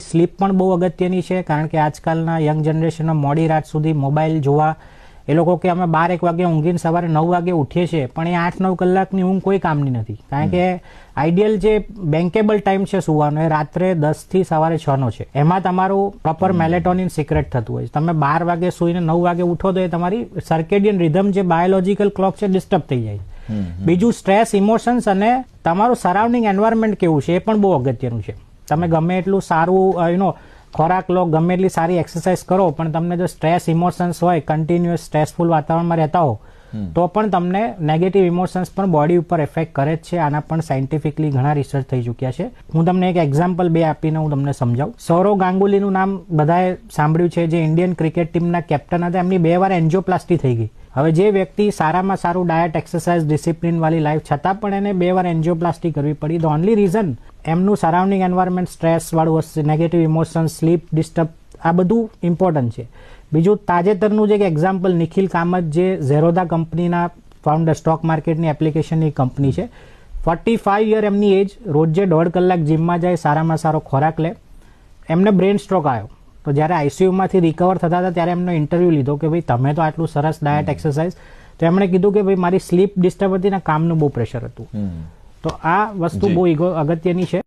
Slip પણ બહુ અગત્યની છે કારણ કે આજકાલના યંગ જનરેશનમાં મોડી રાત સુધી મોબાઈલ જોવા એ લોકો કે અમે બાર એક વાગે ઊંઘીને સવારે નવ વાગે ઉઠીએ છીએ પણ એ આઠ નવ કલાકની ઊંઘ કોઈ કામની નથી. કારણ કે આઈડિયલ જે બેન્કેબલ ટાઈમ છે સુવાનો એ રાત્રે દસથી સવારે છ નો છે. એમાં તમારું પ્રોપર મેલેટોનિન સિક્રેટ થતું હોય છે. તમે બાર વાગે સુઈને નવ વાગે ઉઠો તો એ તમારી સર્કેડિયન રિધમ જે બાયોલોજીકલ ક્લોક છે ડિસ્ટર્બ થઈ જાય બીજું સ્ટ્રેસ ઇમોશન્સ અને તમારું સરાઉન્ડિંગ એન્વાયરમેન્ટ કેવું છે એ પણ બહુ અગત્યનું છે. તમે ગમે એટલું સારું યુ નો ખોરાક લો, ગમે એટલી સારી એક્સરસાઇઝ કરો, પણ તમને જો સ્ટ્રેસ ઇમોશન્સ હોય કન્ટિન્યુઅસ સ્ટ્રેસફુલ વાતાવરણમાં રહેતા હો તો પણ તમને નેગેટિવ ઇમોશન્સ પણ બોડી ઉપર એફેક્ટ કરે જ છે. આના પણ સાયન્ટિફિકલી ઘણા રિસર્ચ થઈ ચૂક્યા છે. હું તમને એક એક્ઝામ્પલ બે આપીને હું તમને સમજાવું. સૌરવ ગાંગુલીનું નામ બધાએ સાંભળ્યું છે. જે ઇન્ડિયન ક્રિકેટ ટીમના કેપ્ટન હતા. એમની બે વાર એન્જિયોપ્લાસ્ટી થઈ ગઈ. હવે જે વ્યક્તિ સારામાં સારું ડાયટ એક્સરસાઇઝ ડિસિપ્લિન વાળી લાઈફ છતાં પણ એને બે વાર એન્જિયોપ્લાસ્ટી કરવી પડી. ધ ઓનલી રીઝન એમનું સરાઉન્ડિંગ એન્વાયરમેન્ટ સ્ટ્રેસ વાળું હશે નેગેટિવ ઇમોશન્સ સ્લીપ ડિસ્ટર્બ આ બધું ઇમ્પોર્ટન્ટ છે. બીજું તાજેતરનું જે એક એક્ઝામ્પલ નિખિલ કામત જે ઝેરોદા કંપનીના ફાઉન્ડર સ્ટોક માર્કેટની એપ્લિકેશનની કંપની છે. ફોર્ટી ફાઈવ યર એમની એજ રોજે દોઢ કલાક જીમમાં જાય સારામાં સારો ખોરાક લે. એમને બ્રેન સ્ટ્રોક આવ્યો. તો જ્યારે આઈસીયુમાંથી રિકવર થતા હતા ત્યારે એમનો ઇન્ટરવ્યૂ લીધો કે ભાઈ તમે તો આટલું સરસ ડાયટ એક્સરસાઇઝ તો એમણે કીધું કે ભાઈ મારી સ્લીપ ડિસ્ટર્બ હતી ને કામનું બહુ પ્રેશર હતું. તો આ વસ્તુ બહુ અગત્યની છે.